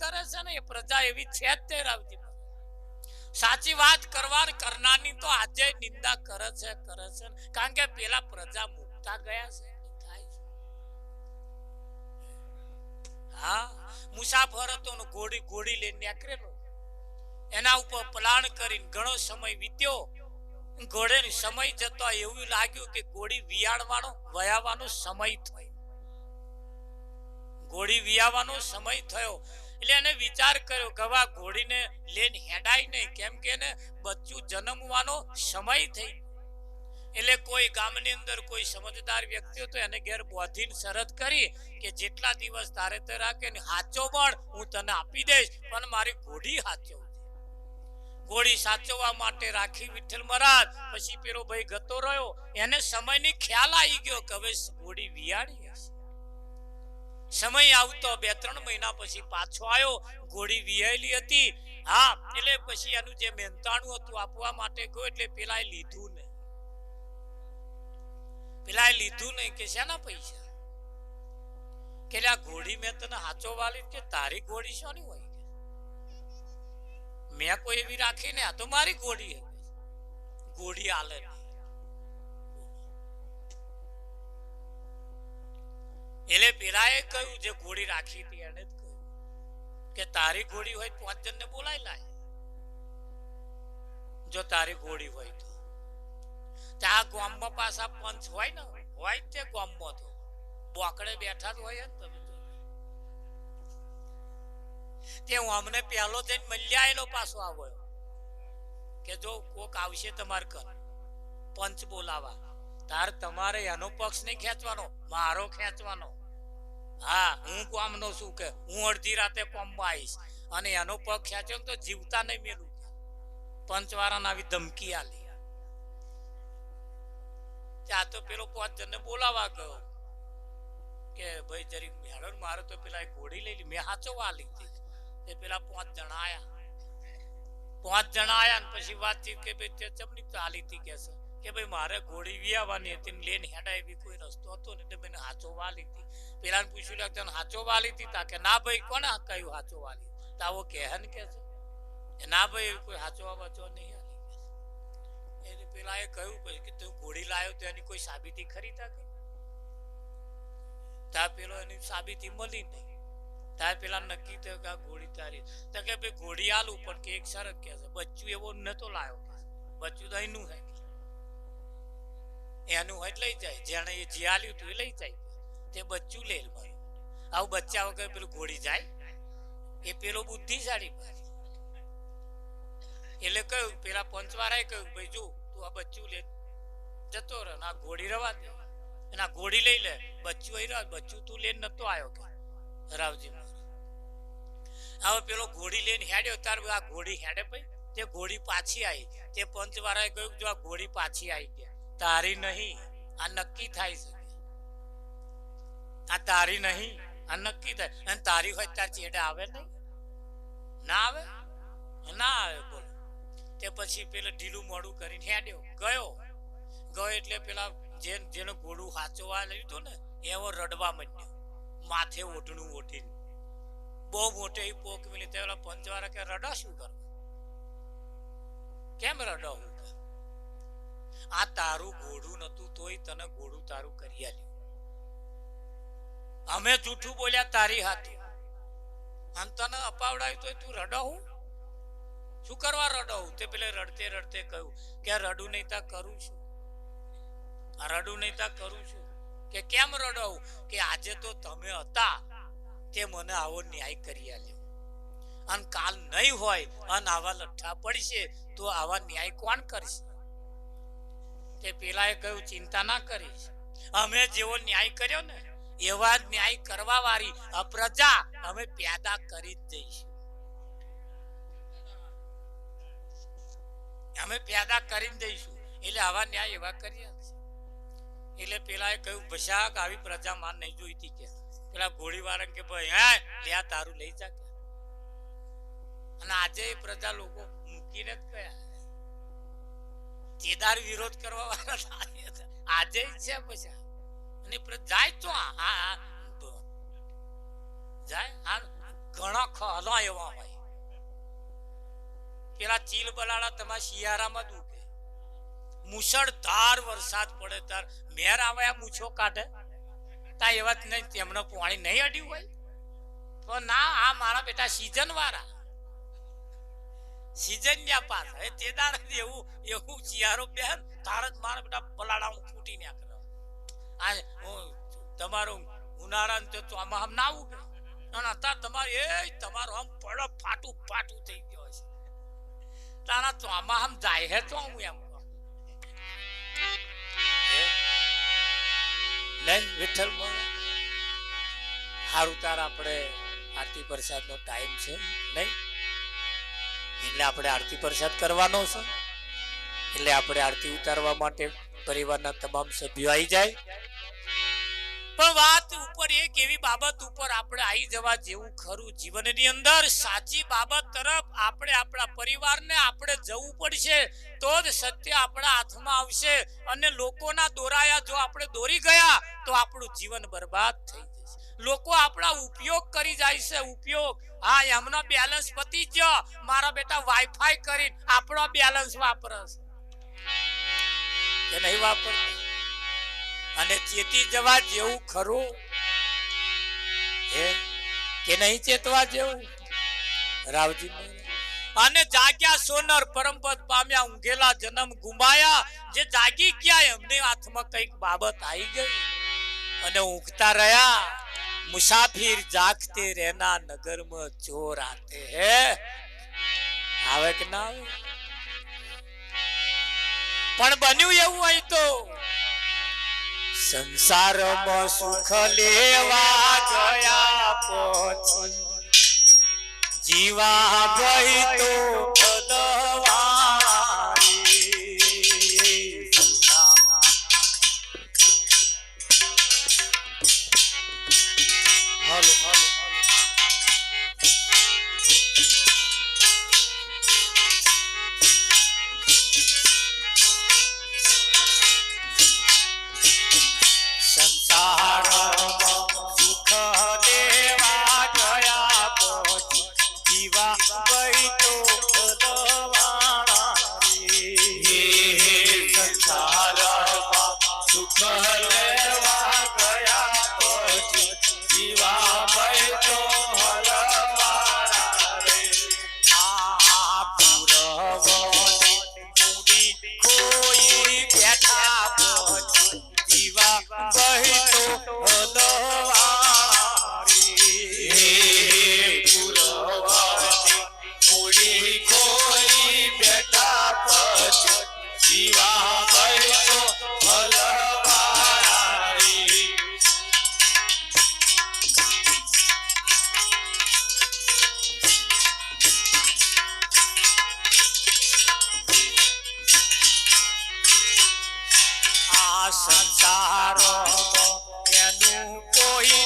કરે છે ને, એ પ્રજા એવી છે સાચી વાત કરવા કરનારની તો આજે નિંદા કરે છે કરે છે કારણ કે પેલા પ્રજા મુકતા ગયા છે એના ઉપર પ્લાન કરીને ઘણો સમય વીત્યો. ઘોડે સમય જતો એવું લાગ્યું કે ઘોડી વિયાળવાનો વયાવાનો સમય થયો. ઘોડી વિયાવાનો સમય થયો. એટલે એને વિચાર કર્યો કે ઘોડીને લઈને હેડાય નહીં. કેમ કે એને બચ્ચું જન્મવાનો સમય થઈ. એટલે કોઈ ગામની અંદર કોઈ સમજદાર વ્યક્તિ હતો એને ઘેર બોધીને શરત કરી કે જેટલા દિવસ તારે તે રાખે ને હાચો બળ હું તને આપી દઈશ, પણ મારી ઘોડી હાચવજે ઘોડી સાચવવા માટે રાખી વિઠ્ઠલ મહારાજ, પછી પેલો ભાઈ ગતો રહ્યો. એને સમયની ખ્યાલ આવી ગયો કે હવે ઘોડી વિયાળી હશે. સમય આવતો બે, ત્રણ મહિના પછી પાછો આવ્યો ઘોડી વિયાયેલી હતી. હા, એટલે પછી એનું જે મહેનતાણું હતું આપવા માટે ગયો, એટલે પેલા લીધું નહીં. પેલા લીધું નહીં કે શેના પૈસા? કે આ ઘોડી મેં તને હાચો વાલી કે તારી ઘોડી શોની હોય? મેં કોઈ એવી રાખી ને આ તો મારી ઘોડી હે ઘોડી આલે એટલે પેલાએ કહ્યું, જે ઘોડી રાખી હતી એને જ કહ્યું કે તારી ઘોડી હોય પાંચ જણને બોલાય લાય. જો તારી ઘોડી હોય તો. આ ગામમાં પાછા પંચ હોય ને, હોય તે ગામમાં તો. બોકડે બેઠા જ હોય ને તમે. તે. હું અમને પહેલો જઈને મલ્યા પાછો આવ્યો કે જો કોક આવશે તમારે કર પંચ બોલાવા. તાર તમારે એનો પક્ષ નહીં ખેંચવાનો, મારો ખેંચવાનો. હા, હું ગામનો છું કે હું અડધી રાતે પંપમાં આવીશ. અને એનો પગ ખેંચ્યો તો જીવતા નહીં મેલું. પંચવાળાને આવી ધમકી આલી. ત્યાં તો પેલો પાંચ જણને બોલાવા ગયો. કે ભાઈ, જરીક મેળો મારે તો પેલા ઘોડી લઈ મેં હાચો વા લીધી. તે પેલા પાંચ જણા આયા. પાંચ જણા આયા ને પછી વાતચીત કે ભાઈ તે ચમની ચાલી હતી કે છે? કે ભાઈ મારે ઘોડી વિયાવાની હતી ને લઈને હેડાવી કોઈ રસ્તો હતો ને એટલે મેં હાચો વાલી હતી પેલા પૂછ્યું લે તને હાચો વાલી હતી તા? કે, ના ભાઈ, કોને કહ્યું હાચો વાલી તાવો કહે ને કે છે. ના ભાઈ કોઈ હાચો વાચો નહીં. એને પેલા એ કહ્યું પછી કે, તું ઘોડી લાવ્યો તો એની કોઈ સાબિતી ખરી તા તા પેલો એની સાબિતી મળી નહીં. તા પેલા નક્કી થયું કે આ ઘોડી તારી. તો કે, ભાઈ ઘોડી આલું પણ કે એક શરત કે છે, બચ્ચું એવો નતો લાયો બચ્ચું તો એનું હે એનું હોય લઈ જાય. જેણે એ જે હતું એ લઈ જાય. તે બચ્ચું લે ભાઈ આવું બચ્ચા વગર પેલું ઘોડી જાય. એ પેલો બુદ્ધિશાળી એટલે કહ્યું, પેલા પંચવારાએ કહ્યું, ભાઈ જો, તું આ બચ્ચું લે. જતો રહે આ ઘોડી રવા દે. અને આ ઘોડી લઈ લે. બચ્ચું અહીં રહ્યો. બચ્ચું તું લઈને નતો આવ્યો કે. રાવજી. હવે પેલો ઘોડી લઈને હેડ્યો. તાર આ ઘોડી હેડે ભાઈ. તે ઘોડી પાછી આવી. તે પંચવાળાએ કહ્યું જો આ ઘોડી પાછી આવી ગયા. તારી નહીં, આ નક્કી થાય છે. આ તારી નહીં, આ નક્કી થાય. અને તારી હોય તાર ચેડે આવે નહીં? ના આવે? ના આવે, બોલો. તે પછી પેલું ઢીલું મોડું કરીને હેડ્યો. ગયો. ગયો એટલે પેલા જે જેનું ઘોડું હાચવા લીધું ને, એવો રડવા માંડ્યો. માથે ઓઢણું ઓઢીને. બહુ મોટે પોક મિલી. તે પેલા પંચવાળા કે, રડો શું કરવા કેમ રડો હું? આ તારું ઘોડું નતું તોય તને ઘોડું તારું કરી આલ્યું. અમે જૂઠું બોલ્યા તારી હાથે. અને તને અપાવડાયું તોય તું રડો શું કરવા રડો તે પેલે રડતે રડતે કહ્યું કે રડું નહીં તા કરું છું. રડું નહીં તા કરું છું. કે કેમ રડો કે આજે તો તમે હતા તે મને આવો ન્યાય કરી આલ્યો. અને કાલ નહીં હોય અને આવા લઠ્ઠા પડશે તો આવા ન્યાય કોણ કરશે? તે પેલાએ કહ્યું, ચિંતા ના કરીશ. અમે જેવો ન્યાય કર્યો ને, એવા જ ન્યાય કરવા વાળી પ્રજા અમે પેદા કરી જ દઈશું. અમે પેદા કરીને દઈશું. એટલે આવા ન્યાય એવા કર્યા એટલે એટલે પેલાએ કહ્યું, ભશાક આવી પ્રજા માન નહીં જોઈતી કે. પેલા વાળા કે, ભાઈ, હે આ તારું લઈ જા અને આજે એ પ્રજા લોકો મૂકીને જ ગયા. કેદાર વિરોધ કરવા વાળા આજે છે પછી. અને જાય તો બ- જાય હા ઘણા ખલા એવા હોય. પેલા ચીલ બલાડા તમારા શિયાળામાં દુખે મુશળધાર વરસાદ પડે તાર. મેર આવે આ મૂછો કાઢે. તા એવા જ નહીં તેમણે પાણી નહીં અડ્યું હોય. તો ના, આ મારા બેટા સીઝન વાળા સીઝન ન્યા પાસ હવે તે એવું એવું શિયાળો બેન તારત મારા બેટા પલાડા હું ફૂટી ન્યા કરે આ તમારો ઉનાળા તો ચોમા આમ ના ઉગે. ના તા તમારે, એ તમારો આમ પડો ફાટું ફાટું થઈ ગયો છે તારા ચોમા આમ જાય હે તો હું એમ. નહીં વિઠ્ઠલ મોરે હારું તાર આપણે આરતી પ્રસાદ નો ટાઈમ છે. નહીં? એટલે આપણે આરતી પ્રસાદ કરવાનો છે. એટલે આપણે આરતી ઉતારવા માટે પરિવારના તમામ સભ્યો આવી જાય. પણ વાત ઉપર એક એવી બાબત ઉપર આપણે આવી જવા જેવું ખરું જીવનની અંદર. સાચી બાબત તરફ આપણે આપણા પરિવારને આપણે જવું પડશે તો જ સત્ય આપણા હાથમાં આવશે. અને લોકોના દોરાયા જો આપણે દોરી ગયા તો આપણું જીવન બરબાદ થઈ જશે. લોકો આપણા ઉપયોગ કરી જાય છે, ઉપયોગ. હા, એમનો બેલેન્સ પતી જ મારા બેટા વાઈફાઈ કરી આપણો બેલેન્સ વાપરે કે નહીં વાપરતા? અને ચેતી જવા જેવું ખરું? કે નહીં ચેતવા જેવું? રાવજી અને જાગ્યા સોનર પરમપદ પામ્યા ઊંઘેલા જન્મ ગુમાયા. જે જાગી ગયા, એમને હાથમાં કંઈક બાબત આવી ગઈ. અને ઊંઘતા રહ્યા. મુસાફિર જાગતે રહેના નગરમાં ચોર આતે હે. આવે કે ના આવે? પણ બન્યું એવું હોય તો. સંસારમાં સુખ લેવા ગયા પછી જીવા ભાઈ તો ખોઈ બેઠા પછી જીવા ગઈ તો હલવારી. આ સંસારમાં એનું કોઈ